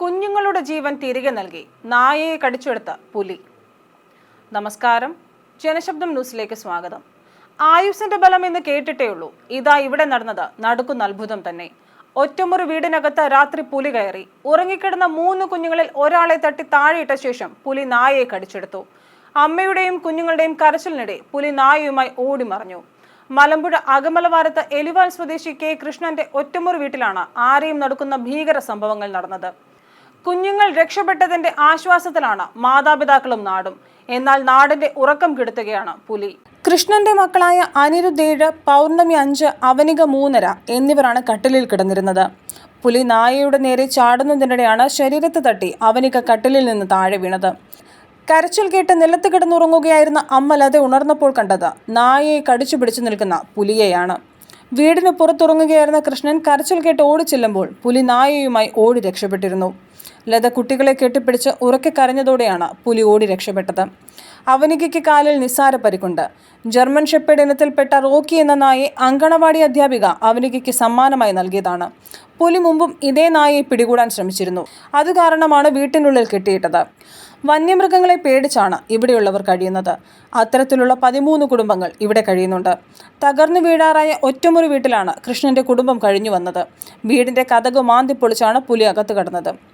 കുഞ്ഞുങ്ങളുടെ ജീവൻ തിരികെ നൽകി. നായയെ കടിച്ചെടുത്ത പുലി. നമസ്കാരം. ജനശബ്ദം ന്യൂസിലേക്ക് സ്വാഗതം. ആയുസിന്റെ ബലം എന്ന് കേട്ടിട്ടേ ഉള്ളൂ. ഇതാ ഇവിടെ നടന്നത്. നടുക്കുന്ന അത്ഭുതം തന്നെ. ഒറ്റമുറി വീടിനകത്ത് രാത്രി പുലി കയറി. ഉറങ്ങിക്കിടന്ന മൂന്ന് കുഞ്ഞുങ്ങളിൽ ഒരാളെ തട്ടി താഴെയിട്ട ശേഷം പുലി നായയെ കടിച്ചെടുത്തു. അമ്മയുടെയും കുഞ്ഞുങ്ങളുടെയും കരച്ചിലിനിടെ പുലി നായയുമായി ഓടി മലമ്പുഴ അകമലവാരത്ത് എലിവാൽ സ്വദേശി കെ കൃഷ്ണന്റെ ഒറ്റമുറി വീട്ടിലാണ് ആരെയും നടക്കുന്ന ഭീകര സംഭവങ്ങൾ നടന്നത്. കുഞ്ഞുങ്ങൾ രക്ഷപ്പെട്ടതിന്റെ ആശ്വാസത്തിലാണ് മാതാപിതാക്കളും നാടും. എന്നാൽ നാടിന്റെ ഉറക്കം കെടുത്തുകയാണ് പുലി. കൃഷ്ണന്റെ മക്കളായ അനിരുദ്ധ് ഏഴ് പൗർണമി അഞ്ച് അവനിക മൂന്നര എന്നിവരാണ് കട്ടിലിൽ കിടന്നിരുന്നത്. പുലി നായയുടെ നേരെ ചാടുന്നതിനിടെയാണ് ശരീരത്ത് തട്ടി അവനിക കട്ടിലിൽ നിന്ന് താഴെ വീണത്. കരച്ചിൽ കേട്ട് നിലത്ത് കിടന്നുറങ്ങുകയായിരുന്ന അമ്മ ലത ഉണർന്നപ്പോൾ കണ്ടത് നായയെ കടിച്ചു പിടിച്ചു നിൽക്കുന്ന പുലിയെയാണ്. വീടിന് പുറത്തുറങ്ങുകയായിരുന്ന കൃഷ്ണൻ കരച്ചിൽ കേട്ട് ഓടിച്ചെല്ലുമ്പോൾ പുലി നായയുമായി ഓടി രക്ഷപ്പെട്ടിരുന്നു. ലത കുട്ടികളെ കെട്ടിപ്പിടിച്ച് ഉറക്കെ കരഞ്ഞതോടെയാണ് പുലി ഓടി രക്ഷപ്പെട്ടത്. അവനികയ്ക്ക് കാലിൽ നിസ്സാര പരിക്കുണ്ട്. ജർമ്മൻ ഷെപ്പേഡ് ഇനത്തിൽപ്പെട്ട റോക്കി എന്ന നായെ അങ്കണവാടി അധ്യാപിക അവനികയ്ക്ക് സമ്മാനമായി നൽകിയതാണ്. പുലി മുമ്പും ഇതേ നായയെ പിടികൂടാൻ ശ്രമിച്ചിരുന്നു. അത് കാരണമാണ് വീട്ടിനുള്ളിൽ കെട്ടിയിട്ടത്. വന്യമൃഗങ്ങളെ പേടിച്ചാണ് ഇവിടെയുള്ളവർ കഴിയുന്നത്. അത്തരത്തിലുള്ള പതിമൂന്ന് കുടുംബങ്ങൾ ഇവിടെ കഴിയുന്നുണ്ട്. തകർന്നു വീഴാറായ ഒറ്റമുറി വീട്ടിലാണ് കൃഷ്ണന്റെ കുടുംബം കഴിഞ്ഞു വന്നത് വീടിന്റെ കഥക് മാന്തി പൊളിച്ചാണ് പുലി അകത്ത് കടന്നത്.